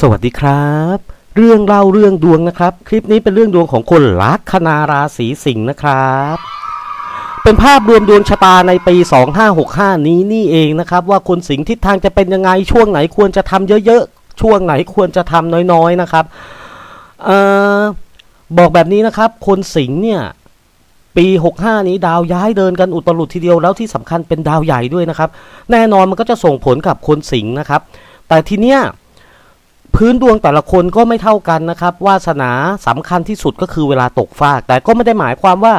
สวัสดีครับ เรื่องเล่าเรื่องดวงนะครับ คลิปนี้เป็นเรื่องดวงของคนลัคนาราศีสิงห์นะครับ เป็นภาพรวมดวงชะตาในปี 2565 นี้นี่เองนะครับ ว่าคนสิงห์ทิศทางจะเป็นยังไงช่วงไหนควรจะทำเยอะๆ ช่วงไหนควรจะทำน้อยๆนะครับเอ่อบอกแบบนี้นะครับ คนสิงห์เนี่ยปี 65 นี้ดาวย้ายเดินกันอุตลุดทีเดียวแล้วที่สำคัญเป็นดาวใหญ่ด้วยนะครับ แน่นอนมันก็จะส่งผลกับคนสิงห์นะครับ แต่ทีเนี้ย พื้นดวงแต่ละคนก็ไม่เท่ากันนะครับ วาสนาสำคัญที่สุดก็คือเวลาตกฟาก แต่ก็ไม่ได้หมายความว่า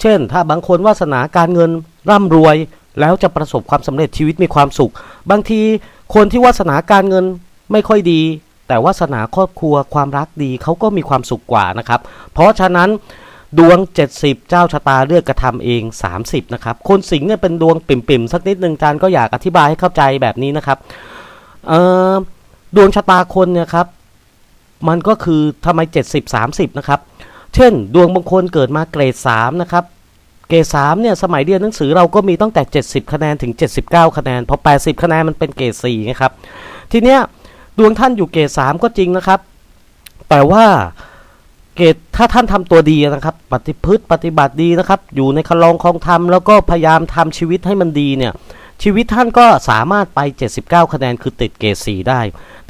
เช่น ถ้าบางคนวาสนาการเงินร่ำรวย แล้วจะประสบความสำเร็จชีวิตมีความสุข บางทีคนที่วาสนาการเงินไม่ค่อยดี แต่วาสนาครอบครัวความรักดีเขาก็มีความสุขกว่านะครับ เพราะฉะนั้นดวง 70 เจ้าชะตาเลือกกระทำเอง 30 นะครับ คนสิงห์เนี่ยเป็นดวงปิ่มๆ สักนิดหนึ่งจานก็อยากอธิบายให้เข้าใจแบบนี้นะครับ เอ่อ ดวงชะตาคนเนี่ยครับ มันก็คือทำไม 70 30 นะครับ เช่น ดวงบางคนเกิดมาเกรด 3 นะครับ เกรด3เนี่ยสมัยเรียนหนังสือเราก็มีตั้งแต่ 70 คะแนนถึง 79 คะแนน พอ 80 คะแนนมันเป็นเกรด4นะครับ ทีเนี้ยดวงท่านอยู่เกรด 3 ก็จริงนะครับ แต่ว่าเกรดถ้าท่านทำตัวดีนะครับ ปฏิพฤติปฏิบัติดีนะครับ อยู่ในคลองคลองธรรมแล้วก็พยายามทำชีวิตให้มันดีเนี่ยชีวิตท่านก็สามารถไป 79 คะแนนคือติดเกรด4ได้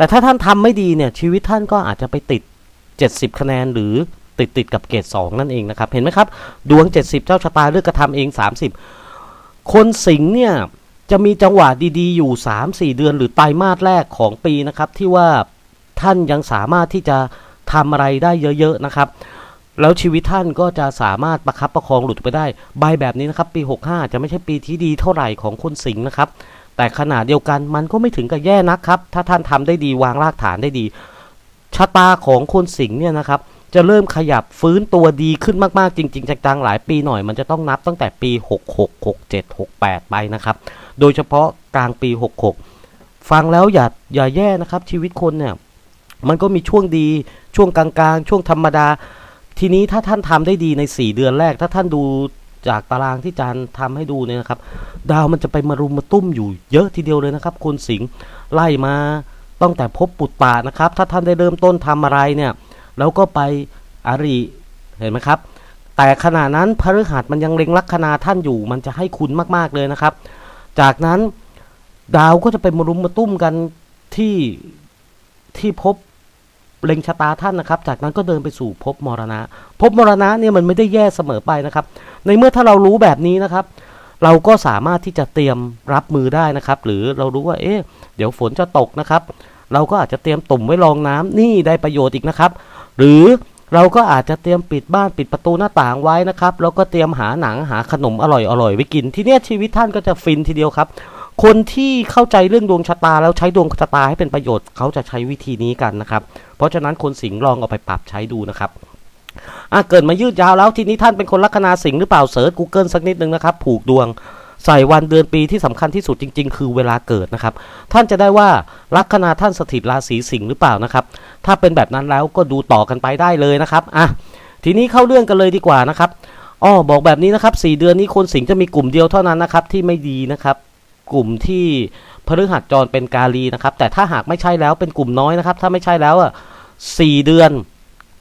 แต่ถ้าท่านทำไม่ดีเนี่ยชีวิตท่านก็อาจจะไปติด 70 คะแนนหรือติดติดกับเกรด2นั่นเองนะครับ เห็นไหมครับ ดวง 70 เจ้าชะตาเลือกกระทำเอง 30 คนสิงห์เนี่ยจะมีจังหวะดีๆ อยู่ 3-4 เดือน หรือไตรมาสแรกของปีนะครับ ที่ว่าท่านยังสามารถที่จะทำอะไรได้เยอะๆนะครับ แล้วชีวิตท่านก็จะสามารถประคับประคองหลุดไปได้ ใบแบบนี้นะครับ ปี 65 จะไม่ใช่ปีที่ดีเท่าไหร่ของคนสิงห์นะครับ แต่ขนาดเดียวกันมันก็ไม่ถึงกับแย่นักครับ ถ้าท่านทำได้ดีวางรากฐานได้ดี ชะตาของคนสิงห์เนี่ยนะครับ จะเริ่มขยับฟื้นตัวดีขึ้นมากๆ จริง ๆจังๆหลายปีหน่อยมันจะต้องนับตั้งแต่ปี 66 67 68 ไปนะครับ โดยเฉพาะกลางปี 66 ฟังแล้วอย่าอย่าแย่นะครับ ชีวิตคนเนี่ยมันก็มีช่วงดีช่วงกลางๆ ช่วงธรรมดา ทีนี้ถ้าท่านทำได้ดีใน 4 เดือนแรก ถ้าท่านดู จากตารางที่จานทำให้ดูเนี่ยนะครับ ดาวมันจะไปมารุมมาตุ้มอยู่เยอะทีเดียวเลยนะครับคุณสิงห์ไล่มาตั้งแต่พบปุตตานะครับ ถ้าท่านได้เริ่มต้นทำอะไรเนี่ยแล้วก็ไปอาริเห็นไหมครับ แต่ขณะนั้นพฤหัสมันยังเล็งลัคนาท่านอยู่ มันจะให้คุณมากๆเลยนะครับ จากนั้นดาวก็จะไปมารุมมาตุ้มกันที่ที่พบ เล็งชะตาท่านนะครับ จากนั้นก็เดินไปสู่ภพมรณะภพมรณะเนี่ยมันไม่ได้แย่เสมอไปนะครับ ในเมื่อถ้าเรารู้แบบนี้นะครับ เราก็สามารถที่จะเตรียมรับมือได้นะครับ หรือเรารู้ว่าเอ๊ะเดี๋ยวฝนจะตกนะครับ เราก็อาจจะเตรียมตุ่มไว้รองน้ำนี่ได้ประโยชน์อีกนะครับ หรือเราก็อาจจะเตรียมปิดบ้านปิดประตูหน้าต่างไว้นะครับ แล้วก็เตรียมหาหนังหาขนมอร่อยอร่อยไว้กิน ทีเนี้ยชีวิตท่านก็จะฟินทีเดียวครับ คนที่เข้าใจเรื่องดวงชะตาแล้วใช้ดวงชะตาให้เป็นประโยชน์เขาจะใช้วิธีนี้กันนะครับ เพราะฉะนั้นคนสิงห์ลองเอาไปปรับใช้ดูนะครับอะเกิดมายืดยาวแล้วทีนี้ท่านเป็นคนลัคนาสิงห์หรือเปล่าเสิร์ช Google สักนิดนึงนะครับ ผูกดวงใส่วันเดือนปีที่สำคัญที่สุดจริง ๆ คือเวลาเกิดนะครับ ท่านจะได้ว่าลัคนาท่านสถิตราศีสิงห์หรือเปล่านะครับ ถ้าเป็นแบบนั้นแล้วก็ดูต่อกันไปได้เลยนะครับอะทีนี้เข้าเรื่องกันเลยดีกว่านะครับอ้อบอกแบบนี้นะครับ 4 เดือนนี้คนสิงห์จะมีกลุ่มเดียวเท่านั้นนะครับที่ไม่ดีนะครับ กลุ่มที่พฤหัสจรเป็นกาลีนะครับ แต่ถ้าหากไม่ใช่แล้วเป็นกลุ่มน้อยนะครับ ถ้าไม่ใช่แล้วอะสี่เดือน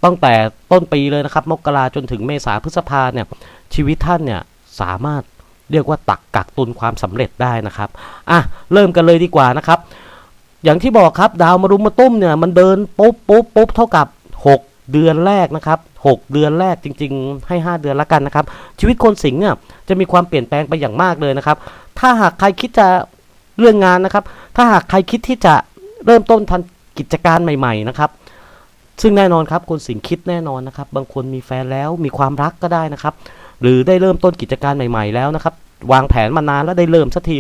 ตั้งแต่ต้นปีเลยนะครับ มกราจนถึงเมษาพฤษภาเนี่ยชีวิตท่านเนี่ยสามารถเรียกว่าตักกักตุนความสำเร็จได้นะครับอะเริ่มกันเลยดีกว่านะครับ อย่างที่บอกครับดาวมารุมมาตุ้มเนี่ยมันเดินปุ๊บปุ๊บปุ๊บเท่ากับ 6 เดือนแรกนะครับ 6 เดือนแรกจริง ๆ ให้ 5 เดือนละกันนะครับ ชีวิตคนสิงห์เนี่ยจะมีความเปลี่ยนแปลงไปอย่างมากเลยนะครับ ถ้าหากใครคิดจะเรื่องงานนะครับ ถ้าหากใครคิดที่จะเริ่มต้นทันกิจการใหม่ ๆ นะครับ ซึ่งแน่นอนครับคนสิงคิดแน่นอนนะครับ บางคนมีแฟนแล้วมีความรักก็ได้นะครับ หรือได้เริ่มต้นกิจการใหม่ ๆ แล้วนะครับ วางแผนมานานแล้วได้เริ่มสักที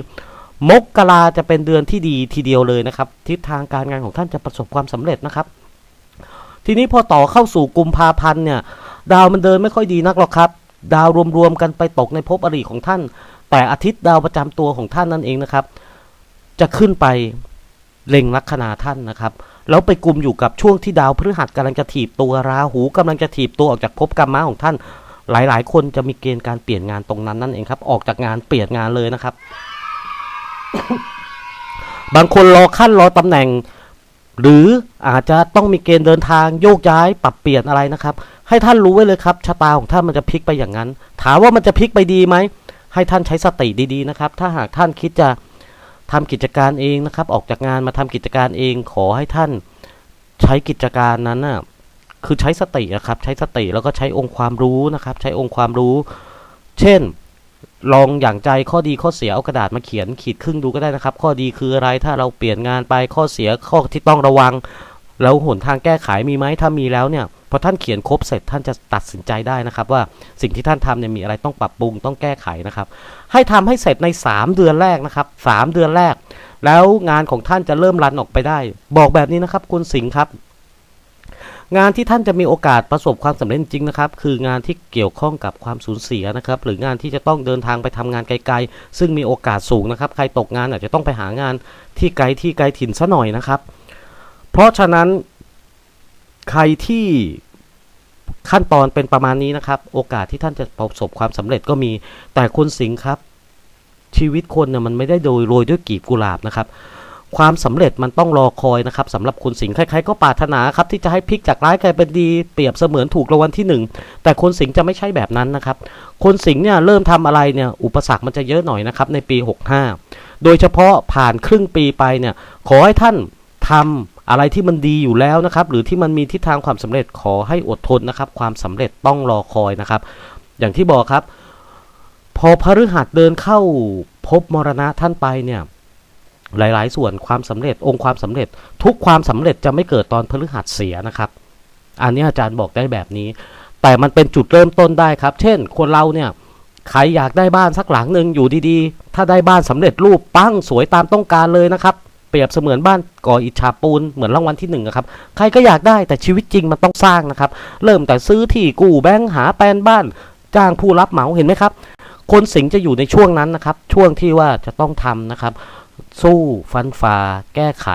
มกราจะเป็นเดือนที่ดีทีเดียวเลยนะครับ ทิศทางการงานของท่านจะประสบความสำเร็จนะครับ ทีนี้พอต่อเข้าสู่กุมภาพันธ์เนี่ย ดาวมันเดินไม่ค่อยดีนักหรอกครับ ดาวรวมๆกันไปตกในภพอริของท่าน แต่อาทิตย์ดาวประจำตัวของท่านนั่นเองนะครับ จะขึ้นไปเล็งลัคนาท่านนะครับแล้วไปกลุ่มอยู่กับช่วงที่ดาวพฤหัสกำลังจะถีบตัวราหูกำลังจะถีบตัวออกจากภพกรรมะของท่าน หลายๆ คนจะมีเกณฑ์การเปลี่ยนงานตรงนั้นนั่นเองครับ ออกจากงานเปลี่ยนงานเลยนะครับ บางคนรอขั้นรอตำแหน่ง หรืออาจจะต้องมีเกณฑ์เดินทางโยกย้ายปรับเปลี่ยนอะไรนะครับ ให้ท่านรู้ไว้เลยครับชะตาของท่านมันจะพลิกไปอย่างนั้น ถามว่ามันจะพลิกไปดีไหม ให้ท่านใช้สติดีๆนะครับ ถ้าหากท่านคิดจะทำกิจการเองนะครับ ออกจากงานมาทำกิจการเอง ขอให้ท่านใช้กิจการนั้นน่ะคือใช้สตินะครับ ใช้สติแล้วก็ใช้องค์ความรู้นะครับ ใช้องค์ความรู้ เช่น ลองอย่างใจข้อดีข้อเสียเอากระดาษมาเขียนขีดครึ่งดูก็ได้นะครับ ข้อดีคืออะไรถ้าเราเปลี่ยนงานไปข้อเสียข้อที่ต้องระวัง แล้วหนทางแก้ไขมีไหมถ้ามีแล้วเนี่ย พอท่านเขียนครบเสร็จท่านจะตัดสินใจได้นะครับ ว่าสิ่งที่ท่านทำเนี่ยมีอะไรต้องปรับปรุงต้องแก้ไขนะครับ ให้ทำให้เสร็จใน 3 เดือนแรกนะครับ3เดือนแรก แล้วงานของท่านจะเริ่มรันออกไปได้ บอกแบบนี้นะครับ คุณสิงห์ครับ งานที่ท่านจะมีโอกาสประสบความสำเร็จจริงนะครับ คืองานที่เกี่ยวข้องกับความสูญเสียนะครับ หรืองานที่จะต้องเดินทางไปทำงานไกลๆ ซึ่งมีโอกาสสูงนะครับ ใครตกงานอาจจะต้องไปหางานที่ไกลที่ไกลถิ่นซะหน่อยนะครับ เพราะฉะนั้น ใครที่ขั้นตอนเป็นประมาณนี้นะครับ โอกาสที่ท่านจะประสบความสำเร็จก็มี แต่คุณสิงห์ครับ ชีวิตคนเนี่ยมันไม่ได้โดยโรยด้วยกีบกุหลาบนะครับ ความสำเร็จมันต้องรอคอยนะครับสำหรับคุณสิงห์ใครๆก็ปรารถนาครับที่จะให้พลิกจากร้ายกลายเป็นดีเปรียบเสมือนถูกรางวัลที่หนึ่งแต่คนสิงห์จะไม่ใช่แบบนั้นนะครับคนสิงห์เนี่ยเริ่มทำอะไรเนี่ยอุปสรรคมันจะเยอะหน่อยนะครับในปี 65 โดยเฉพาะผ่านครึ่งปีไปเนี่ยขอให้ท่าน ทำอะไรที่มันดีอยู่แล้วนะครับ หรือที่มันมีทิศทางความสำเร็จขอให้อดทนนะครับ ความสำเร็จต้องรอคอยนะครับ อย่างที่บอกครับ พอพฤหัสเดินเข้าพบมรณะท่านไปเนี่ยหลาย ๆ ส่วนความสำเร็จองค์ความสำเร็จ ทุกความสำเร็จจะไม่เกิดตอนพฤหัสเสียนะครับ อันนี้อาจารย์บอกได้แบบนี้ แต่มันเป็นจุดเริ่มต้นได้ครับ เช่น คนเราเนี่ยใครอยากได้บ้านสักหลังหนึ่งอยู่ดี ๆ ถ้าได้บ้านสำเร็จรูปปั้งสวยตามต้องการเลยนะครับ เปรียบเสมือนบ้านก่ออิฐฉาปูนเหมือนรางวัลที่หนึ่งอะครับใครก็อยากได้แต่ชีวิตจริงมันต้องสร้างนะครับ เริ่มแต่ซื้อที่กู้แบงค์หาแปลนบ้าน จ้างผู้รับเหมาเห็นไหมครับ คนสิงจะอยู่ในช่วงนั้นนะครับ ช่วงที่ว่าจะต้องทำนะครับ สู้ฟันฝ่าแก้ไข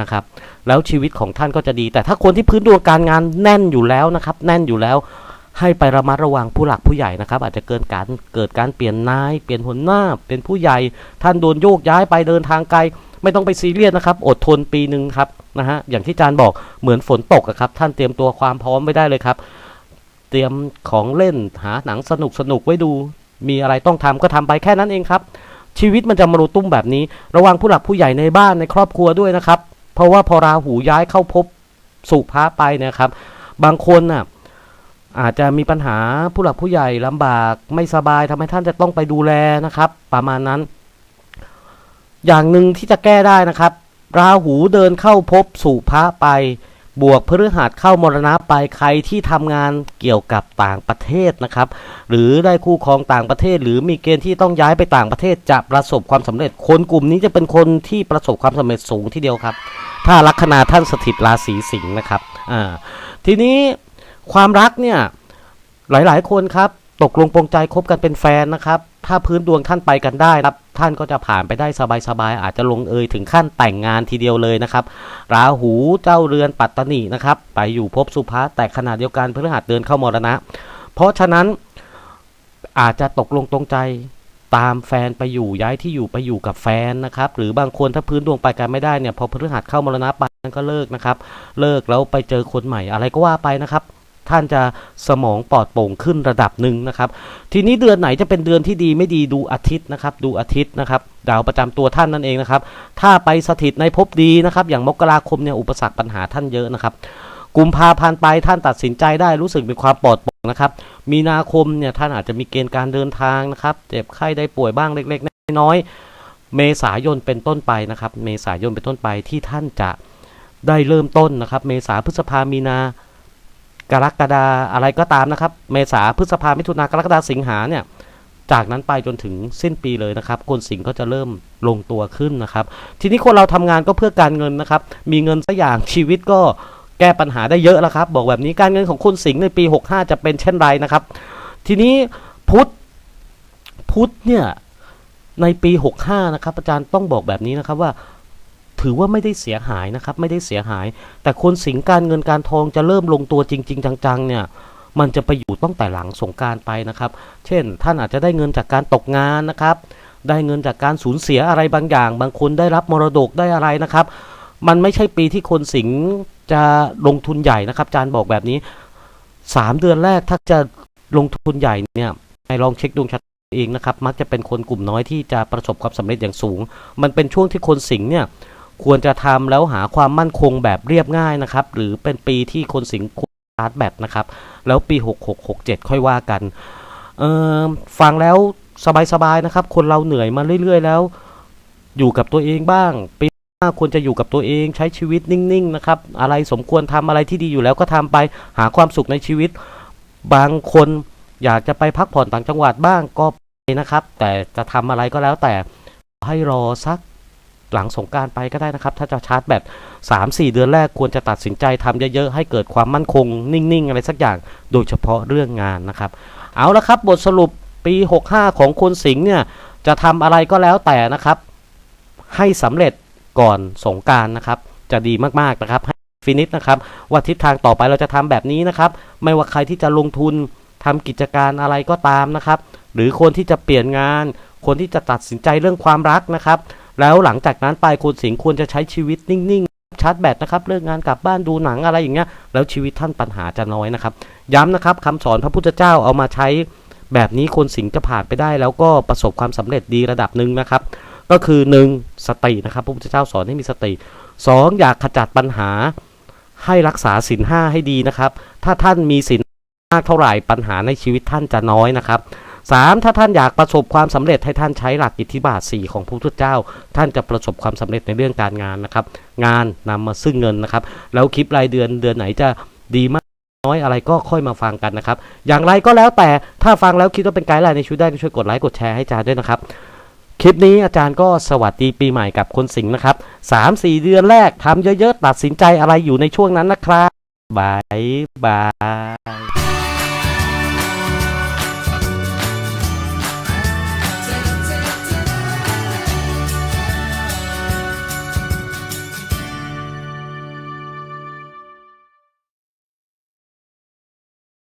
นะครับ แล้วชีวิตของท่านก็จะดี แต่ถ้าคนที่พื้นดวงการงานแน่นอยู่แล้วนะครับ แน่นอยู่แล้วให้ไประมัดระวังผู้หลักผู้ใหญ่นะครับ อาจจะเกิดการเกิดการเปลี่ยนนาย เปลี่ยนหัวหน้า เป็นผู้ใหญ่ ท่านโดนโยกย้ายไปเดินทางไกล ไม่ต้องไปซีเรียสนะครับ อดทนปีหนึ่งครับนะฮะอย่างที่อาจารย์บอกเหมือนฝนตกอะครับ ท่านเตรียมตัวความพร้อมไว้ได้เลยครับ เตรียมของเล่นหาหนังสนุกสนุกไว้ดู มีอะไรต้องทำก็ทำไปแค่นั้นเองครับ ชีวิตมันจะมารูตุ้มแบบนี้ ระวังผู้หลักผู้ใหญ่ในบ้านในครอบครัวด้วยนะครับ เพราะว่าพอราหูย้ายเข้าพบสุภาไปนยครับ บางคนน่ะอาจจะมีปัญหาผู้หลักผู้ใหญ่ลำบากไม่สบายทำให้ท่านจะต้องไปดูแลนะครับ ประมาณนั้น อย่างหนึ่งที่จะแก้ได้นะครับ ราหูเดินเข้าพบสุภาไป บวกพฤหัสเข้ามรณะไปใครที่ทำงานเกี่ยวกับต่างประเทศนะครับ หรือได้คู่ครองต่างประเทศ หรือมีเกณฑ์ที่ต้องย้ายไปต่างประเทศจะประสบความสำเร็จ คนกลุ่มนี้จะเป็นคนที่ประสบความสำเร็จสูงทีเดียวครับ ถ้าลัคนาท่านสถิตราศีสิงห์นะครับอ่าทีนี้ความรักเนี่ยหลายๆ คนครับ ตกลงปรงใจคบกันเป็นแฟนนะครับ ถ้าพื้นดวงท่านไปกันได้ครับ ท่านก็จะผ่านไปได้สบายๆอาจจะลงเอยถึงขั้นแต่งงานทีเดียวเลยนะครับ ราหูเจ้าเรือนปัตตนีนะครับ ไปอยู่ภพสุภาแต่ขณะเดียวกันพฤหัสเดินเข้ามรณะ เพราะฉะนั้นอาจจะตกลงตรงใจตามแฟนไปอยู่ย้ายที่อยู่ไปอยู่กับแฟนนะครับ หรือบางคนถ้าพื้นดวงไปกันไม่ได้เนี่ยพอพฤหัสเข้ามรณะไปนั่นก็เลิกนะครับ เลิกแล้วไปเจอคนใหม่อะไรก็ว่าไปนะครับ ท่านจะสมองปลอดโปร่งขึ้นระดับหนึ่งนะครับ ทีนี้เดือนไหนจะเป็นเดือนที่ดีไม่ดีดูอาทิตย์นะครับ ดูอาทิตย์นะครับดาวประจำตัวท่านนั่นเองนะครับ ถ้าไปสถิตในภพดีนะครับ อย่างมกราคมเนี่ยอุปสรรคปัญหาท่านเยอะนะครับกุมภาพันธ์ไปท่านตัดสินใจได้รู้สึกมีความปลอดโปร่งนะครับ มีนาคมเนี่ยท่านอาจจะมีเกณฑ์การเดินทางนะครับ เจ็บไข้ได้ป่วยบ้างเล็ก ๆ น้อยๆเมษายนเป็นต้นไปนะครับ เมษายนเป็นต้นไปที่ท่านจะได้เริ่มต้นนะครับ เมษาพฤษภามีนา กรกฎาอะไรก็ตามนะครับ เมษาพฤษภามิถุนากรกฎาสิงหาเนี่ยจากนั้นไปจนถึงสิ้นปีเลยนะครับคนสิงห์ก็จะเริ่มลงตัวขึ้นนะครับ ทีนี้คนเราทำงานก็เพื่อการเงินนะครับ มีเงินสักอย่างชีวิตก็แก้ปัญหาได้เยอะแล้วครับ บอกแบบนี้การเงินของคนสิงห์ในปี 65 จะเป็นเช่นไรนะครับ ทีนี้พุทธพุทธเนี่ยในปี 65 นะครับอาจารย์ต้องบอกแบบนี้นะครับว่า ถือว่าไม่ได้เสียหายนะครับไม่ได้เสียหาย แต่คนสิงการเงินการทองจะเริ่มลงตัวจริง ๆ จังๆเนี่ยมันจะไปอยู่ตั้งแต่หลังสงการไปนะครับ เช่น ท่านอาจจะได้เงินจากการตกงานนะครับ ได้เงินจากการสูญเสียอะไรบางอย่าง บางคนได้รับมรดกได้อะไรนะครับ มันไม่ใช่ปีที่คนสิงจะลงทุนใหญ่นะครับอาจารย์บอกแบบนี้สามเดือนแรกถ้าจะลงทุนใหญ่เนี่ยให้ลองเช็คดวงชะตาเองนะครับ มักจะเป็นคนกลุ่มน้อยที่จะประสบความสำเร็จอย่างสูง มันเป็นช่วงที่คนสิงเนี่ย ควรจะทำแล้วหาความมั่นคงแบบเรียบง่ายนะครับ หรือเป็นปีที่คนสิงห์ควรชาร์จแบตนะครับ แล้วปี 6667 ค่อยว่ากันเออฟังแล้วสบายๆนะครับ คนเราเหนื่อยมาเรื่อย ๆ แล้ว อยู่กับตัวเองบ้างปีหน้าควรจะอยู่กับตัวเองใช้ชีวิตนิ่งๆนะครับ อะไรสมควรทำอะไรที่ดีอยู่แล้วก็ทำไปหาความสุขในชีวิต บางคนอยากจะไปพักผ่อนต่างจังหวัดบ้างก็ไปนะครับ แต่จะทำอะไรก็แล้วแต่ให้รอสัก หลังสงการไปก็ได้นะครับ ถ้าจะชาร์จแบต3 4 เดือนแรกควรจะตัดสินใจทำเยอะๆ ให้เกิดความมั่นคง นิ่งๆ อะไรสักอย่าง โดยเฉพาะเรื่องงานนะครับ เอาละครับบทสรุปปี 65 ของคนสิงห์เนี่ยจะทำอะไรก็แล้วแต่นะครับ ให้สำเร็จก่อนสงการนะครับ จะดีมากๆนะครับให้ฟินิชนะครับว่าทิศทางต่อไปเราจะทำแบบนี้นะครับ ไม่ว่าใครที่จะลงทุนทำกิจการอะไรก็ตามนะครับ หรือคนที่จะเปลี่ยนงาน คนที่จะตัดสินใจเรื่องความรักนะครับ แล้วหลังจากนั้นไปคุณสิงห์ควรจะใช้ชีวิตนิ่งๆชาร์จแบตนะครับเลิกงานกลับบ้านดูหนังอะไรอย่างเงี้ยแล้วชีวิตท่านปัญหาจะน้อยนะครับ ย้ำนะครับคำสอนพระพุทธเจ้าเอามาใช้แบบนี้คนสิงห์จะผ่านไปได้ แล้วก็ประสบความสำเร็จดีระดับหนึ่งนะครับ ก็คือ 1. สตินะครับพระพุทธเจ้าสอนให้มีสติ 2. อยากขจัดปัญหาให้รักษาศีลห้าให้ดีนะครับ ถ้าท่านมีศีลมากเท่าไหร่ปัญหาในชีวิตท่านจะน้อยนะครับ สามถ้าท่านอยากประสบความสำเร็จให้ท่านใช้หลักอิทธิบาท 4 ของพระพุทธเจ้า ท่านจะประสบความสำเร็จในเรื่องการงานนะครับ งานนำมาซึ่งเงินนะครับ แล้วคลิปรายเดือนเดือนไหนจะดีมากน้อยอะไรก็ค่อยมาฟังกันนะครับ อย่างไรก็แล้วแต่ถ้าฟังแล้วคิดว่าเป็นไกด์ไลน์ในชีวิตได้ก็ช่วยกดไลค์กดแชร์ให้อาจารย์ด้วยนะครับ คลิปนี้อาจารย์ก็สวัสดีปีใหม่กับคนสิงห์นะครับสามสี่เดือนแรกทำเยอะๆ ตัดสินใจอะไรอยู่ในช่วงนั้นนะครับบายบาย